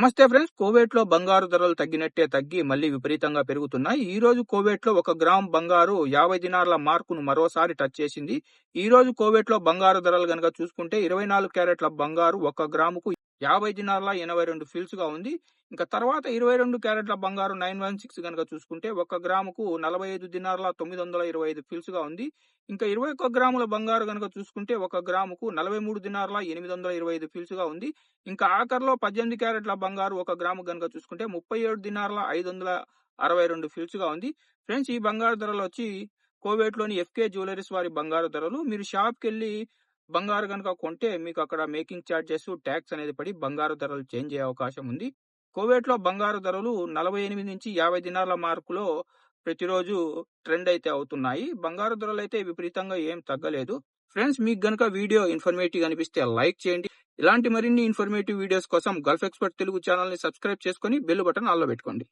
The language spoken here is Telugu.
నమస్తే ఫ్రెండ్స్. కోవేట్లో బంగారు ధరలు తగ్గినట్టే తగ్గి మళ్ళీ విపరీతంగా పెరుగుతున్నాయి. ఈ రోజు కోవేట్లో ఒక గ్రామ్ బంగారు యాభై దినార్ల మార్కును మరోసారి టచ్ చేసింది. ఈ రోజు కోవేట్లో బంగారు ధరలు గనక చూసుకుంటే ఇరవై నాలుగు క్యారెట్ల బంగారు ఒక గ్రాముకు యాభై దినార్ల ఎనభై రెండు ఫిల్స్గా ఉంది. ఇంకా తర్వాత ఇరవై రెండు క్యారెట్ల బంగారు నైన్ వన్ సిక్స్ కనుక చూసుకుంటే ఒక గ్రాముకు నలభై ఐదు దినార్ల తొమ్మిది వందల ఇరవై ఐదు ఫిల్స్గా ఉంది. ఇంకా ఇరవై ఒక్క గ్రాముల బంగారు కనుక చూసుకుంటే ఒక గ్రాముకు నలభై మూడు దినార్ల ఎనిమిది వందల ఇరవై ఐదు ఫిల్స్గా ఉంది. ఇంకా ఆఖరిలో పద్దెనిమిది క్యారెట్ల బంగారు ఒక గ్రాము కనుక చూసుకుంటే ముప్పై ఏడు దినార్ల ఐదు వందల అరవై రెండు ఫిల్స్గా ఉంది. ఫ్రెండ్స్ ఈ బంగారు ధరలు వచ్చి కోవేట్లోని ఎఫ్కే జ్యువెలరీస్ వారి బంగారు ధరలు. మీరు షాప్కి వెళ్ళి బంగారు కనుక కొంటే మీకు అక్కడ మేకింగ్ ఛార్జెస్ ట్యాక్స్ అనేది పడి బంగారు ధరలు చేంజ్ అయ్యే అవకాశం ఉంది. కోవేట్లో బంగారు ధరలు నలభై ఎనిమిది నుంచి యాభై దినాల మార్కులో ప్రతిరోజు ట్రెండ్ అయితే అవుతున్నాయి. బంగారు ధరలు అయితే విపరీతంగా ఏం తగ్గలేదు. ఫ్రెండ్స్ మీకు గనక వీడియో ఇన్ఫర్మేటివ్ అనిపిస్తే లైక్ చేయండి. ఇలాంటి మరిన్ని ఇన్ఫర్మేటివ్ వీడియోస్ కోసం గల్ఫ్ ఎక్స్పర్ట్ తెలుగు ఛానల్ని సబ్స్క్రైబ్ చేసుకొని బెల్ బటన్ ఆల్లో పెట్టుకోండి.